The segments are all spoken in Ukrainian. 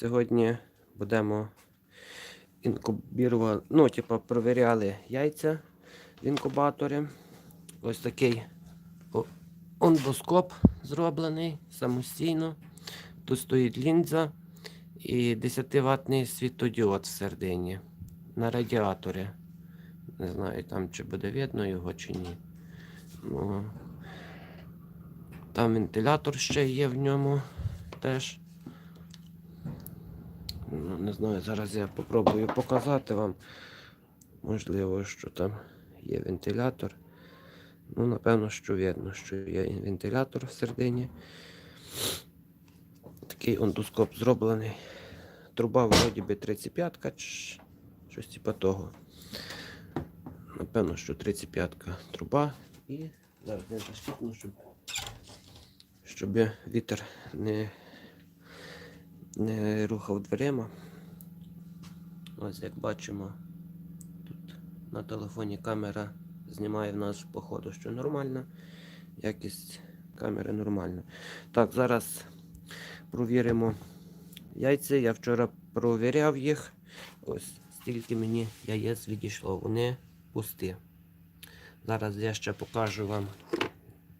Сьогодні будемо інкубірувати, ну, типу, провіряли яйця в інкубаторі. Ось такий ондоскоп зроблений самостійно. Тут стоїть лінза і 10-ваттний світодіод всередині на радіаторі. Не знаю там чи буде видно його чи ні. Ну, там вентилятор ще є в ньому теж. Ну, не знаю, зараз я попробую показати вам. Можливо, що там є вентилятор. Ну, напевно, що видно, що є вентилятор всередині. Такий ондоскоп зроблений. Труба вроді би 35-ка, щось типа того. Напевно, що 35-ка труба. І зараз я защитну, щоб, щоб вітер не, не рухав дверима. Ось як бачимо, тут на телефоні камера знімає в нас походу, що нормально. Якість камери нормальна. Так, зараз провіримо яйця. Я вчора провіряв їх. Ось стільки мені яєць відійшло. Вони пусті. Зараз я ще покажу вам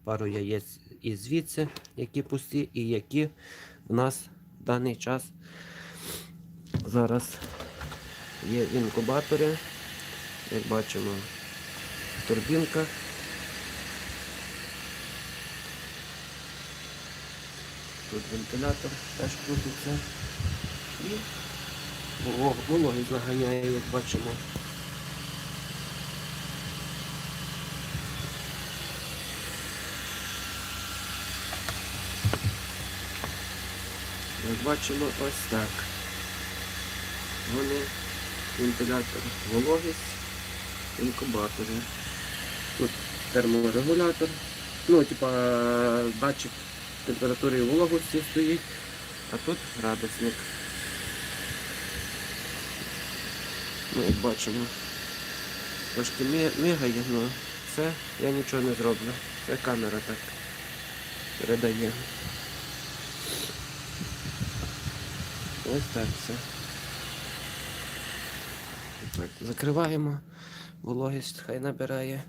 пару яєць і звідси, які пусті, і які в нас в даний час зараз є в інкубаторі. Як бачимо, турбінка. Тут вентилятор теж крутиться. І воло- вологість заганяє, як бачимо. Як бачимо, ось так. Вони вентилятор, вологість, інкубатори. Тут терморегулятор. Ну, типа датчик температури і вологості стоїть, а тут градусник. Ну, як бачимо. Трошки мі- мігає, але це я нічого не зроблю. Це камера так передає. Ось так все. Закриваємо. Вологість хай набирає.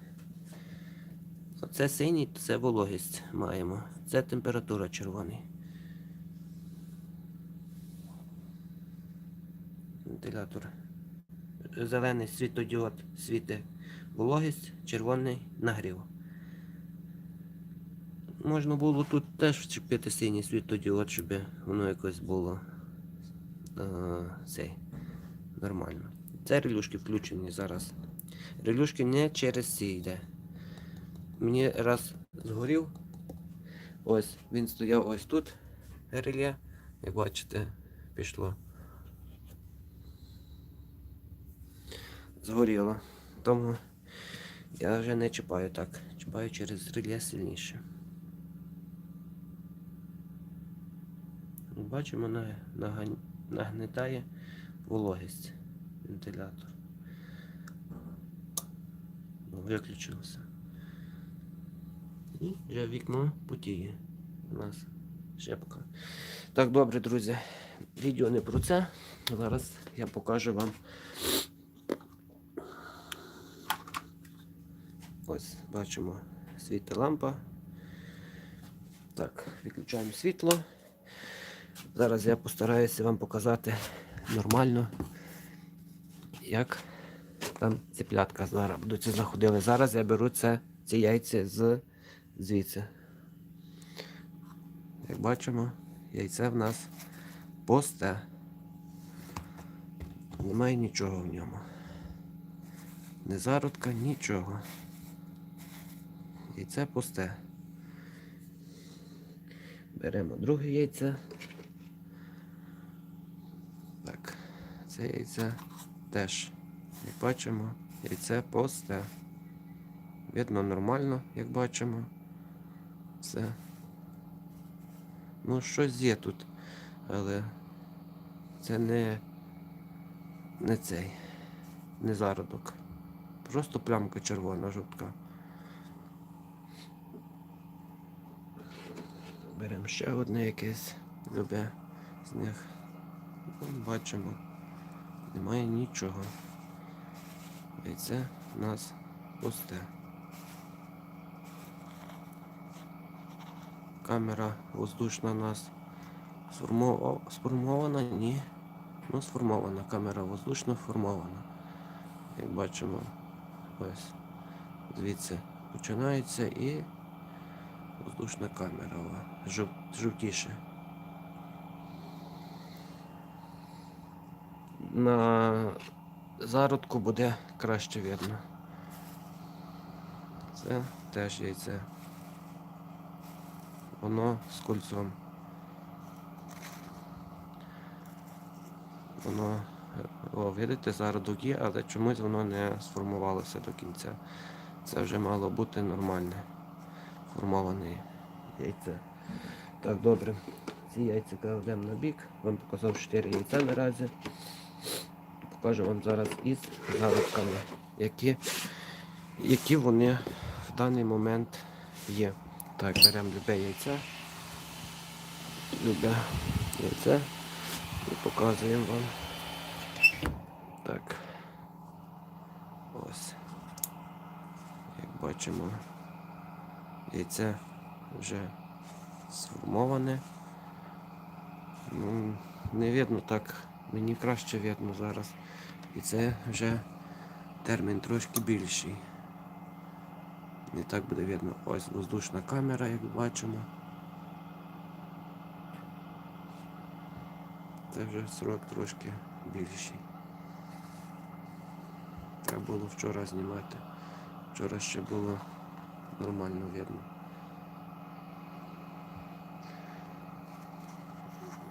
Оце синій, це вологість маємо. Це температура червоний. Вентилятор. Зелений світодіод світить вологість, червоний нагрів. Можна було тут теж вчепити синій світодіод, щоб воно якось було цей, нормально. Це релюшки включені зараз. Релюшки не через ці йде. Мені раз згорів. Ось, він стояв ось тут. Реле. Як бачите, пішло. Згоріло. Тому я вже не чіпаю так. Чіпаю через реле сильніше. Бачимо, на- нагань- нагнетає вологість вентилятор. Ну, Виключилося. І вже вікно потіє. У нас шепка. Так, добре, друзі. Відео не про це. Зараз я покажу вам. Ось, бачимо, світить лампа. Так, виключаємо світло. Зараз я постараюся вам показати нормально, як там ціплятка зараз будуть знаходили. Зараз я беру це, ці яйця з звідси. Як бачимо, яйце в нас пусте. Немає нічого в ньому. Не зародка, нічого. Яйце пусте. Беремо друге яйце. Так, це яйце теж, як бачимо, яйце пусте. Видно нормально, як бачимо. Все. Ну, щось є тут, але це не, не цей, не зародок. Просто плямка червона жовтка. Беремо ще одне якесь любе з них. Бачимо. Немає нічого. Яйце у нас пусте. Камера воздушна у нас сформо- сформована? Ні. Ну, сформована камера воздушно формована. Як бачимо, ось звідси починається і воздушна камера жовтіше. На зародку буде краще видно. Це теж яйце. Воно з кольцом. Воно, о, видите, зародок є, але чомусь воно не сформувалося до кінця. Це вже мало бути нормальне формоване яйце. Так, добре. Ці яйця кладемо на бік. Вам показав 4 яйця наразі. Покажу вам зараз із зародками, які, які вони в даний момент є. Так, беремо любе яйце. Любе яйце і показуємо вам. Так. Ось. Як бачимо, яйце вже сформоване. Не видно так, мені краще видно зараз. І це вже термін трошки більший. Не так буде видно. Ось воздушна камера, як бачимо. Це вже срок трошки більший. Треба було вчора знімати. Вчора ще було нормально видно.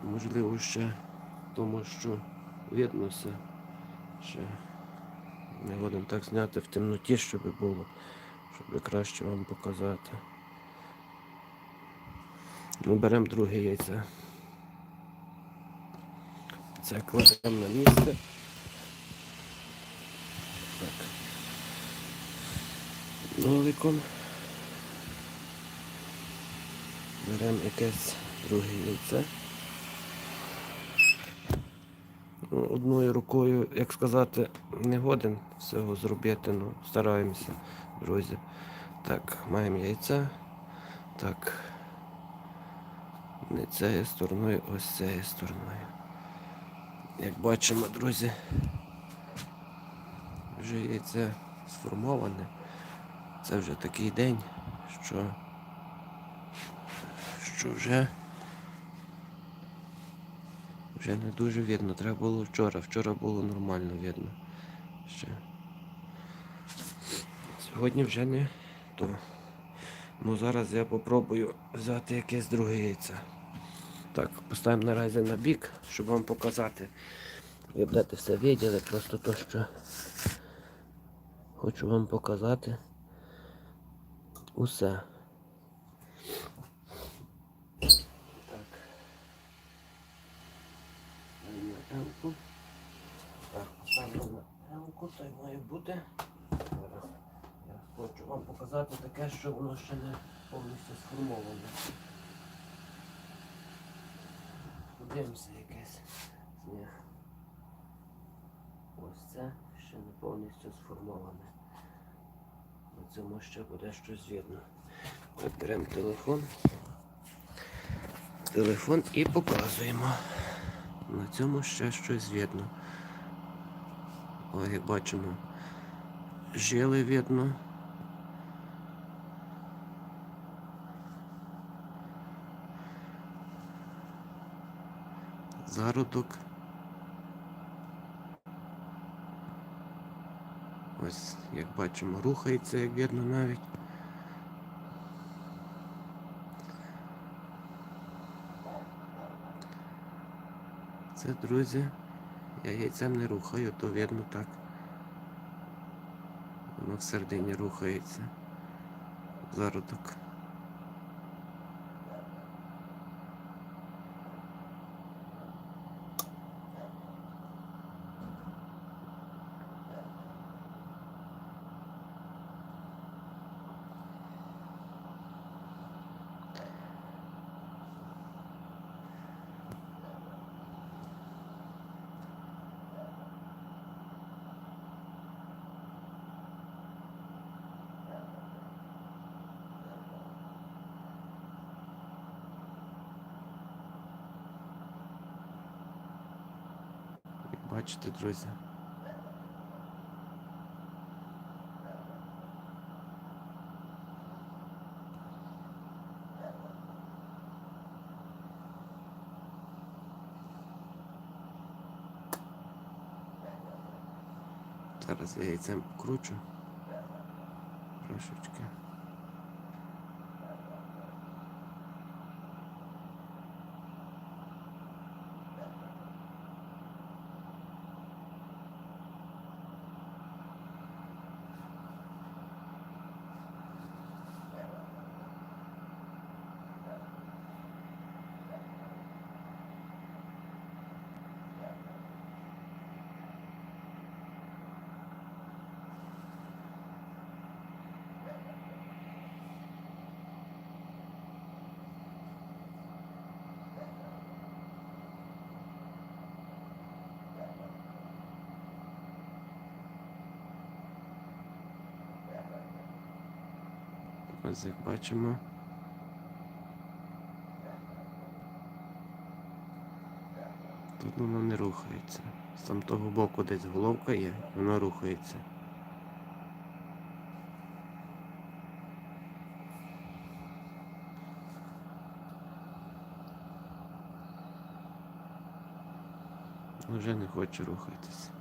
Можливо, ще тому, що видно все. Ще не годен так зняти в темноті, щоб було, щоб краще вам показати. Ну, беремо друге яйце. Це кладемо на місце. Так. Ноликом. Беремо якесь друге яйце. Ну, Одною рукою, як сказати, не годен всього зробити, ну стараємося, друзі. Так, маємо яйця. Так. Не цією стороною, ось цією стороною. Як бачимо, друзі, вже яйце сформоване. Це вже такий день, що, що вже вже не дуже видно. Треба було вчора. Вчора було нормально видно. Ще. Сьогодні вже не то. Ну зараз я попробую взяти якесь друге яйце. Так, поставимо наразі на бік, щоб вам показати. Ви будете все виділи, просто то, що хочу вам показати усе. Так. На Так, поставимо на М-ку, то й має бути. Зараз я хочу вам показати таке, що воно ще не повністю сформоване. Подивимося якесь з них. Ось це ще не повністю сформоване. На цьому ще буде щось видно. Так, беремо телефон. Телефон і показуємо. На цьому ще щось видно. Як бачимо. Жили видно. Зародок. Ось, як бачимо, рухається, як видно навіть. Це, друзі, я яйцем не рухаю, то видно так. Воно всередині рухається. Зародок. Бачите, друзі. Зараз я яйцем покручу. Трошечки. Ось як бачимо. Тут воно не рухається. З там того боку десь головка є, воно рухається. Вже не хоче рухатися.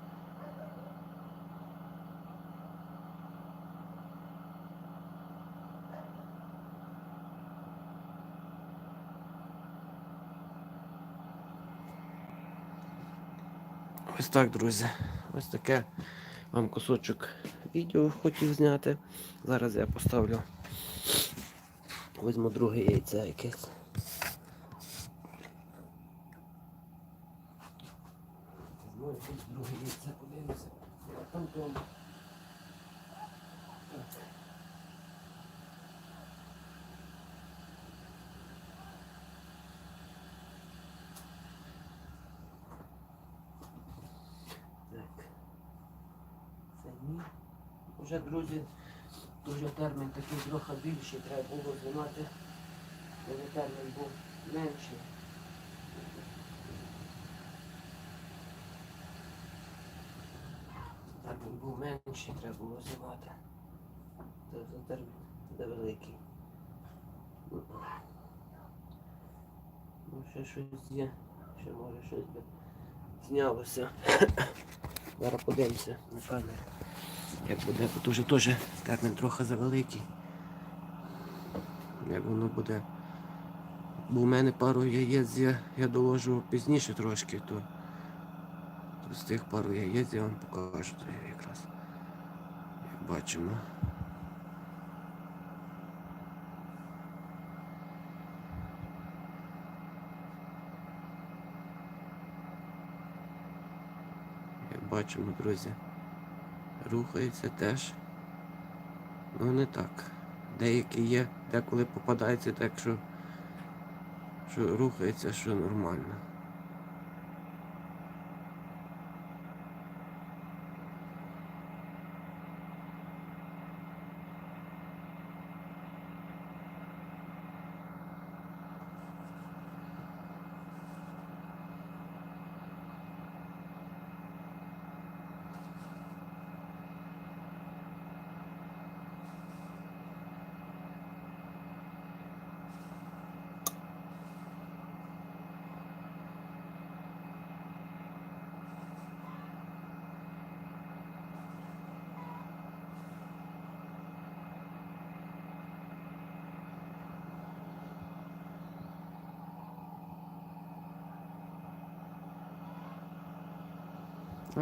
Ось так, друзі. Ось таке вам кусочок відео хотів зняти. Зараз я поставлю. Візьму друге яйце якесь. Візьму якесь друге яйце, подивимося. А Там там. Так. Так. Це ні. Уже, друзі, дуже термін такий трохи більший, треба було знімати, коли термін був менший. Термін був менший, треба було знімати. Це термін невеликий. Ну, ще щось є, ще може щось би знялося. Зараз подивимося на камеру. Як буде, бо вже теж термін трохи завеликий. Як воно буде. Бо в мене пару яєць є, я доложу пізніше трошки, то, з тих пару яєць я вам покажу то якраз. Як бачимо. Як бачимо, друзі, рухається теж. Ну не так. Деякі є, деколи попадається так, що, що рухається, що нормально.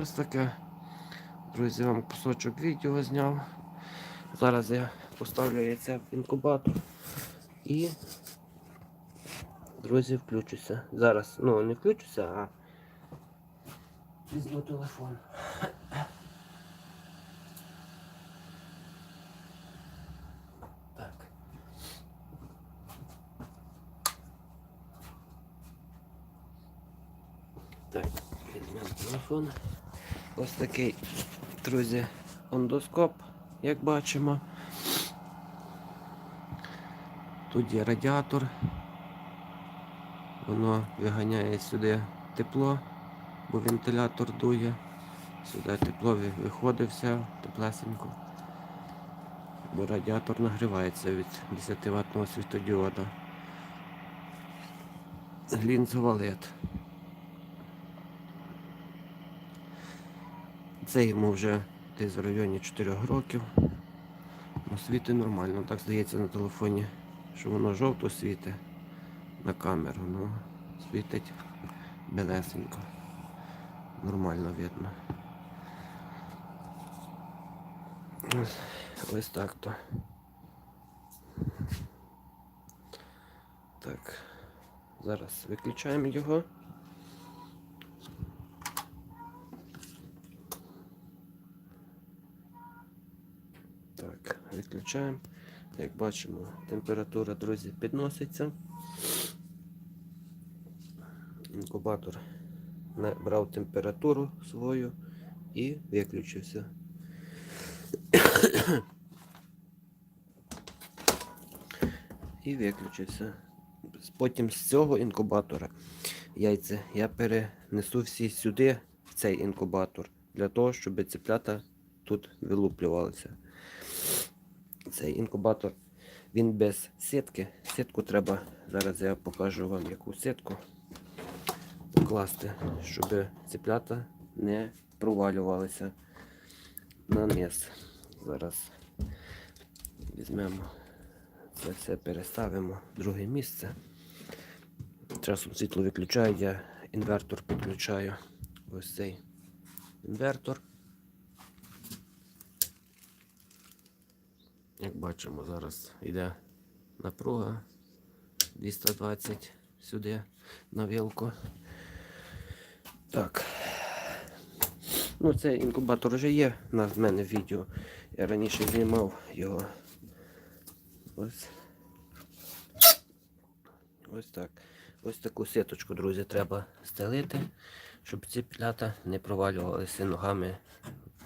Ось таке, друзі, вам кусочок відео зняв. Зараз я поставлю яйце в інкубатор і, друзі, включуся. Зараз, ну не включуся, а візьму телефон. Так. Так, візьмемо телефон. Ось такий, друзі, ондоскоп, як бачимо. Тут є радіатор. Воно виганяє сюди тепло бо вентилятор дує. Сюди тепло ви- виходить все, теплесенько. Бо радіатор нагрівається від 10 ваттного світодіода. Лінзова LED. Це йому вже десь в районі 4 років. Ну, світить нормально. Так здається на телефоні, що воно жовто світить на камеру. Ну, світить белесенько. Нормально видно. Ось, ось так то. Так. Зараз виключаємо його. Так, відключаємо. Як бачимо, температура, друзі, підноситься. Інкубатор набрав температуру свою і виключився. І виключився. Потім з цього інкубатора яйця я перенесу всі сюди, в цей інкубатор, для того, щоб цеплята тут вилуплювалися. Цей інкубатор він без сітки. Сітку треба, зараз я покажу вам яку сітку покласти, щоб цеплята не провалювалися на низ. Зараз візьмемо це все переставимо в друге місце. Часом світло виключаю, я інвертор підключаю. Ось цей інвертор. Як бачимо, зараз йде напруга 220 сюди на вілку. Так. Ну, цей інкубатор вже є на в мене відео. Я раніше знімав його. Ось. Ось так. Ось таку сіточку, друзі, треба стелити, щоб ці плята не провалювалися ногами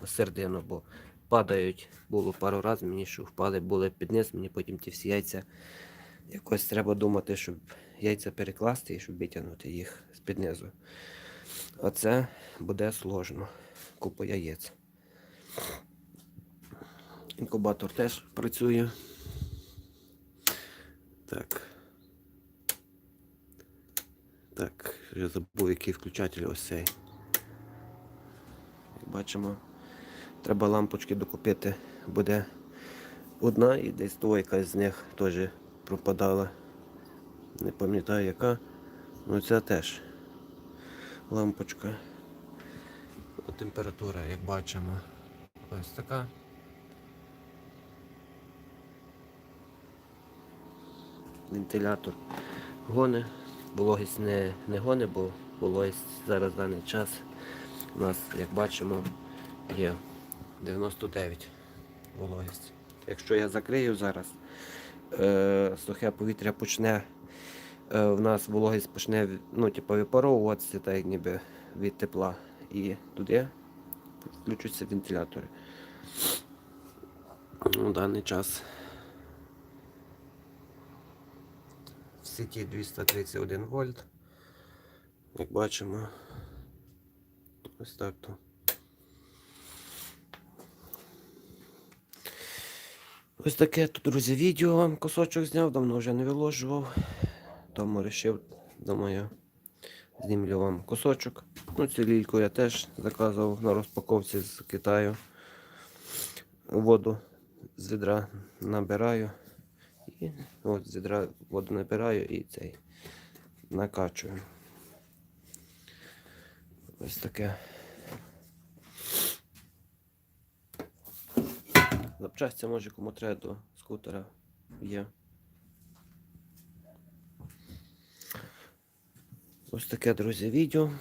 в середину, бо падають. Було пару разів мені, що впали, були під мені потім ті всі яйця. Якось треба думати, щоб яйця перекласти і щоб витягнути їх з-під низу. Оце буде сложно. Купа яєць. Інкубатор теж працює. Так. Так, вже забув, який включатель ось цей. Як бачимо, треба лампочки докупити. Буде одна і десь то якась з них теж пропадала. Не пам'ятаю яка. Ну ця теж лампочка. Температура, як бачимо, ось така. Вентилятор гони. Вологість не, не гони, бо вологість зараз даний час у нас, як бачимо, є 99 вологість. Якщо я закрию зараз, е, сухе повітря почне, е, в нас вологість почне ну, типу, випаровуватися, так ніби від тепла. І туди включаться вентилятори. У даний час в сіті 231 вольт. Як бачимо, ось так то. Ось таке тут, друзі, відео вам кусочок зняв, давно вже не виложував. Тому вирішив, думаю, знімлю вам кусочок. Ну, цю лільку я теж заказував на розпаковці з Китаю. Воду з відра набираю. І от з відра воду набираю і цей накачую. Ось таке. Запчастя може кому треба до скутера є. Ось таке, друзі, відео.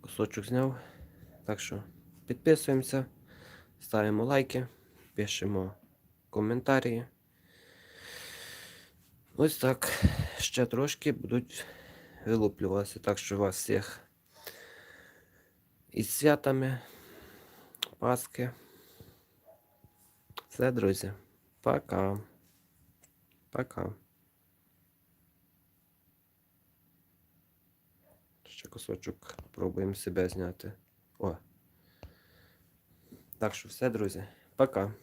Кусочок зняв. Так що підписуємося, ставимо лайки, пишемо коментарі. Ось так. Ще трошки будуть вилуплюватися. Так що вас всіх із святами, Паски. Все, друзі. Пока. Пока. Ще кусочок пробуємо себе зняти. О. Так що все, друзі. Пока.